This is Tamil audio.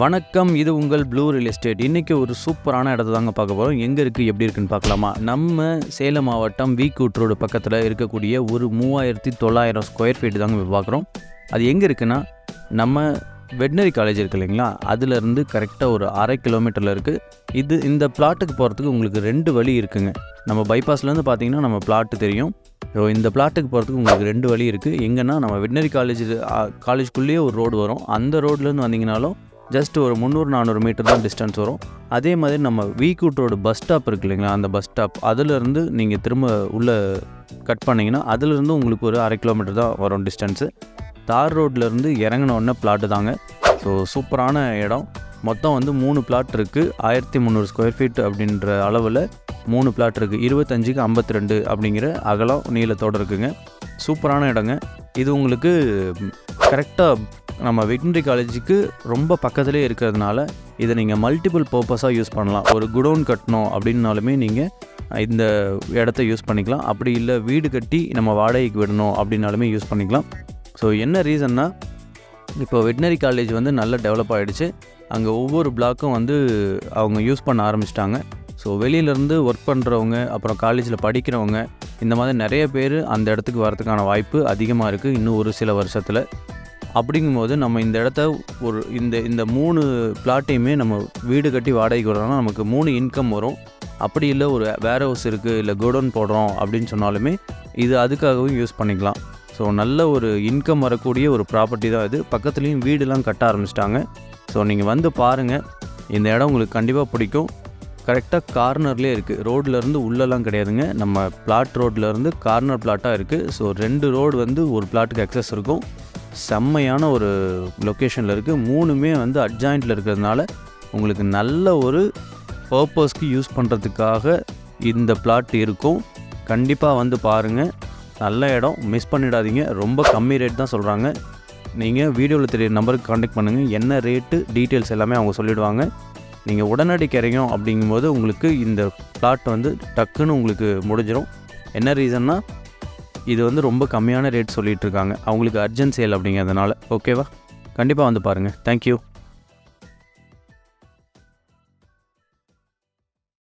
வணக்கம் இது உங்கள் ப்ளூ ரியல் எஸ்டேட் இன்றைக்கி ஒரு சூப்பரான இடத்த தாங்க பார்க்க போகிறோம் எங்கே இருக்குது எப்படி இருக்குன்னு பார்க்கலாமா? நம்ம சேலம் மாவட்டம் வீக்கூட் ரோடு பக்கத்தில் இருக்கக்கூடிய ஒரு மூவாயிரத்தி தொள்ளாயிரம் ஸ்கொயர் ஃபீட் தாங்க இப்போ பார்க்குறோம் அது எங்கே இருக்குன்னா நம்ம வெட்னரி காலேஜ் இருக்கு இல்லைங்களா? அதுலேருந்து கரெக்டாக ஒரு அரை கிலோமீட்டரில் இருக்குது இது இந்த பிளாட்டுக்கு போகிறதுக்கு உங்களுக்கு ரெண்டு வழி இருக்குங்க. நம்ம பைபாஸ்லேருந்து பார்த்தீங்கன்னா நம்ம பிளாட்டு தெரியும். ஸோ இந்த பிளாட்டுக்கு போகிறதுக்கு உங்களுக்கு ரெண்டு வழி இருக்குது எங்கன்னா நம்ம வெட்னரி காலேஜ் காலேஜ்குள்ளேயே ஒரு ரோடு வரும். அந்த ரோட்லேருந்து வந்தீங்கனாலும் ஜஸ்ட் ஒரு முந்நூறு நானூறு மீட்டர் தான் டிஸ்டன்ஸ் வரும். அதே மாதிரி நம்ம வீக்கூட் ரோடு பஸ் ஸ்டாப் இருக்கு இல்லைங்களா அந்த பஸ் ஸ்டாப் அதிலிருந்து நீங்கள் திரும்ப உள்ளே கட் பண்ணிங்கன்னா அதுலேருந்து உங்களுக்கு ஒரு அரை கிலோமீட்டர் தான் வரும் டிஸ்டன்ஸு தார் ரோட்லேருந்து இறங்கின உடனே பிளாட்டு தாங்க. ஸோ சூப்பரான இடம். மொத்தம் வந்து மூணு பிளாட் இருக்குது ஆயிரத்தி முந்நூறு ஸ்கொயர் ஃபீட் அப்படின்ற அளவில் மூணு பிளாட் இருக்குது இருபத்தஞ்சுக்கு ஐம்பத்தி ரெண்டு அப்படிங்கிற அகலம் நீளத்தோடு இருக்குங்க. சூப்பரான இடங்க. இது உங்களுக்கு கரெக்டாக நம்ம வெட்டினரி காலேஜுக்கு ரொம்ப பக்கத்துலேயே இருக்கிறதுனால இதை நீங்கள் மல்டிபிள் பர்பஸாக யூஸ் பண்ணலாம். ஒரு குடோன் கட்டணும் அப்படின்னாலுமே நீங்கள் இந்த இடத்த யூஸ் பண்ணிக்கலாம். அப்படி இல்லை வீடு கட்டி நம்ம வாடகைக்கு விடணும் அப்படின்னாலுமே யூஸ் பண்ணிக்கலாம். ஸோ என்ன ரீசன்னா இப்போ வெட்டினரி காலேஜ் வந்து நல்லா டெவலப் ஆகிடுச்சு அங்கே ஒவ்வொரு பிளாக்கும் வந்து அவங்க யூஸ் பண்ண ஆரம்பிச்சிட்டாங்க. ஸோ வெளியிலேருந்து ஒர்க் பண்ணுறவங்க அப்புறம் காலேஜில் படிக்கிறவங்க இந்த மாதிரி நிறைய பேர் அந்த இடத்துக்கு வரதுக்கான வாய்ப்பு அதிகமாக இருக்குது இன்னும் ஒரு சில வருஷத்தில். அப்படிங்கும்போது நம்ம இந்த இடத்த ஒரு இந்த இந்த மூணு பிளாட்டையுமே நம்ம வீடு கட்டி வாடகைக்கு விடுறோம்னா நமக்கு மூணு இன்கம் வரும். அப்படி இல்லை ஒரு வேர் ஹவுஸ் இருக்குது இல்லை கோடவுன் போடுறோம் அப்படின்னு சொன்னாலுமே இது அதுக்காகவும் யூஸ் பண்ணிக்கலாம். ஸோ நல்ல ஒரு இன்கம் வரக்கூடிய ஒரு ப்ராப்பர்ட்டி தான் இது. பக்கத்துலேயும் வீடுலாம் கட்ட ஆரம்பிச்சிட்டாங்க. ஸோ நீங்கள் வந்து பாருங்கள் இந்த இடம் உங்களுக்கு கண்டிப்பாக பிடிக்கும். கரெக்டாக கார்னர்லேயே இருக்குது ரோட்லேருந்து உள்ளெல்லாம் கிடையாதுங்க. நம்ம பிளாட் ரோட்லேருந்து கார்னர் பிளாட்டாக இருக்குது ஸோ ரெண்டு ரோடு வந்து ஒரு பிளாட்டுக்கு அக்சஸ் இருக்கும். செம்மையான ஒரு லொக்கேஷனில் இருக்குது மூணுமே வந்து அட்ஜாயிண்டில் இருக்கிறதுனால உங்களுக்கு நல்ல ஒரு பர்பஸ்க்கு யூஸ் பண்ணுறதுக்காக இந்த பிளாட் இருக்கும். கண்டிப்பாக வந்து பாருங்கள் நல்ல இடம். மிஸ் பண்ணிடாதீங்க. ரொம்ப கம்மி ரேட் தான் சொல்கிறாங்க நீங்கள் வீடியோவில் தெரியிற நம்பருக்கு காண்டாக்ட் பண்ணுங்கள் என்ன ரேட்டு டீட்டெயில்ஸ் எல்லாமே அவங்க சொல்லிவிடுவாங்க நீங்கள் உடனடி கிடைக்கும் அப்படிங்கும்போது உங்களுக்கு இந்த பிளாட் வந்து டக்குன்னு உங்களுக்கு முடிஞ்சிடும் என்ன ரீசன்னா இது வந்து ரொம்ப கம்மியான ரேட் சொல்லிகிட்டு இருக்காங்க. அவங்களுக்கு அர்ஜென்ட் சேல் அப்படிங்கிறதுனால ஓகேவா கண்டிப்பாக வந்து பாருங்கள் தேங்க்யூ